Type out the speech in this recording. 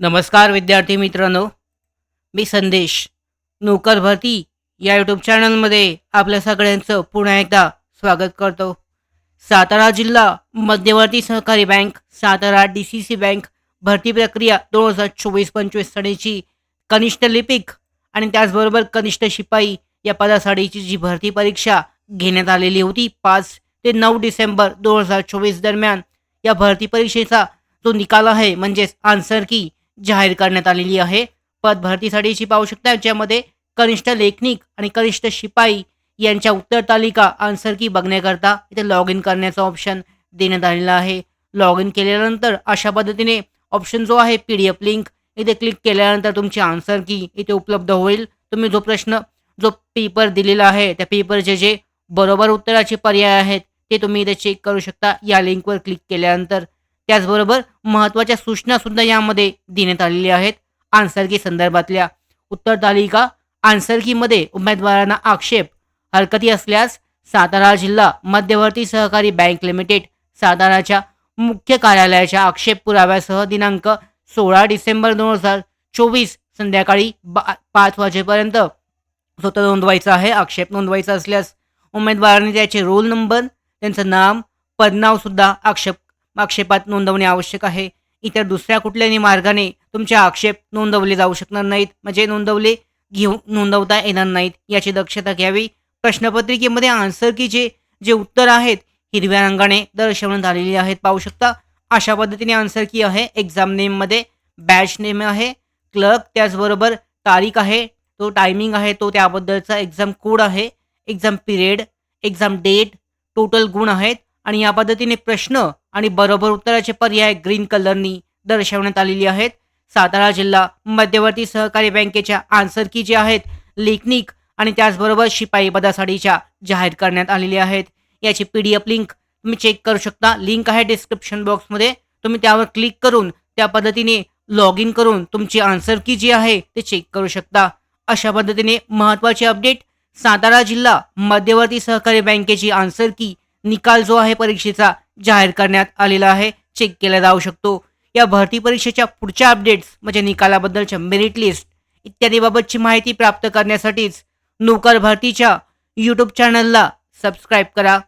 नमस्कार विद्यार्थी मित्रांनो. मी संदेश. नोकर भरती या यूट्यूब चॅनलमध्ये आपल्या सगळ्यांचं पुन्हा एकदा स्वागत करतो. सातारा जिल्हा मध्यवर्ती सहकारी bank Satara D C C bank भरती प्रक्रिया दोन हजार चोवीस पंचवीस सालीची कनिष्ठ लिपिक आणि त्याचबरोबर कनिष्ठ शिपाई या पदासाठीची जी भरती परीक्षा घेण्यात आलेली होती पाच ते नऊ डिसेंबर दोन हजार चोवीस दरम्यान. या भरती परीक्षेचा जो निकाल आहे म्हणजेच आन्सर की जाहीर करण्यात आलेली आहे. पद भरतीसाठीची पाहू शकता ज्यामध्ये कनिष्ठ लेखनिक आणि कनिष्ठ शिपाई यांच्या उत्तर तालिका आन्सर की बघण्याकरता इथे लॉग इन करण्याचा ऑप्शन देण्यात आलेला आहे. लॉग इन केल्यानंतर अशा पद्धतीने ऑप्शन जो आहे पी डी एफ लिंक इथे क्लिक केल्यानंतर तुमची आन्सर की इथे उपलब्ध होईल. तुम्ही जो प्रश्न जो पेपर दिलेला आहे त्या पेपरचे जे बरोबर उत्तराचे पर्याय आहेत ते तुम्ही इथे चेक करू शकता. या लिंकवर क्लिक केल्यानंतर त्याचबरोबर महत्त्वाच्या सूचनासुद्धा यामध्ये देण्यात आलेल्या आहेत. आन्सर की संदर्भातल्या उत्तर तालिका आन्सर कीमध्ये उमेदवारांना आक्षेप हरकती असल्यास सातारा जिल्हा मध्यवर्ती सहकारी बँक लिमिटेड साताराच्या मुख्य कार्यालयाच्या आक्षेप पुराव्यासह दिनांक सोळा डिसेंबर दोन हजार चोवीस संध्याकाळी बा पाच वाजेपर्यंत स्वतः नोंदवायचा आहे. आक्षेप नोंदवायचा असल्यास उमेदवारांनी त्याचे रोल नंबर त्यांचं नाम पदनावसुद्धा आक्षेप आक्षेपात नोंदवणे आवश्यक आहे. इतर दुसऱ्या कुठल्याही मार्गाने तुमचे आक्षेप नोंदवले जाऊ शकणार नाहीत. म्हणजे नोंदवले घेऊ नोंदवता येणार नाहीत. याची दक्षता घ्यावी. प्रश्नपत्रिकेमध्ये आन्सर की जे जे उत्तर आहेत हिरव्या रंगाने दर्शवण्यात आलेली आहेत. पाहू शकता अशा पद्धतीने आन्सर की आहे. एक्झाम नेममध्ये बॅच नेम आहे. क्लर्क त्याचबरोबर तारीख आहे. तो टायमिंग आहे. तो त्याबद्दलचा एक्झाम कोड आहे. Exam period exam date total गुण आहेत. आणि या पद्धतीने प्रश्न आणि बरोबर उत्तराचे पर्याय ग्रीन कलरनी दर्शवण्यात आलेली आहेत. सातारा जिल्हा मध्यवर्ती सहकारी बँकेच्या आन्सर की जे आहेत लेखनिक आणि त्याचबरोबर शिपाई पदासाठीच्या जाहीर करण्यात आलेल्या आहेत. याची पी डी एफ लिंक तुम्ही चेक करू शकता. लिंक आहे डिस्क्रिप्शन बॉक्समध्ये तुम्ही त्यावर क्लिक करून त्या पद्धतीने लॉग इन करून तुमची आन्सर की जी आहे ते चेक करू शकता. अशा पद्धतीने महत्त्वाचे अपडेट सातारा जिल्हा मध्यवर्ती सहकारी बँकेची आन्सर की निकाल जो आहे परीक्षेचा जाहीर करण्यात आलेला आहे. चेक केला जाऊ शकतो. या भरती परीक्षेच्या पुढच्या अपडेट्स म्हणजे निकालाबद्दलच्या मेरिट लिस्ट इत्यादीबाबतची माहिती प्राप्त करण्यासाठीच नोकर भरतीच्या यूट्यूब चॅनलला सबस्क्राईब करा.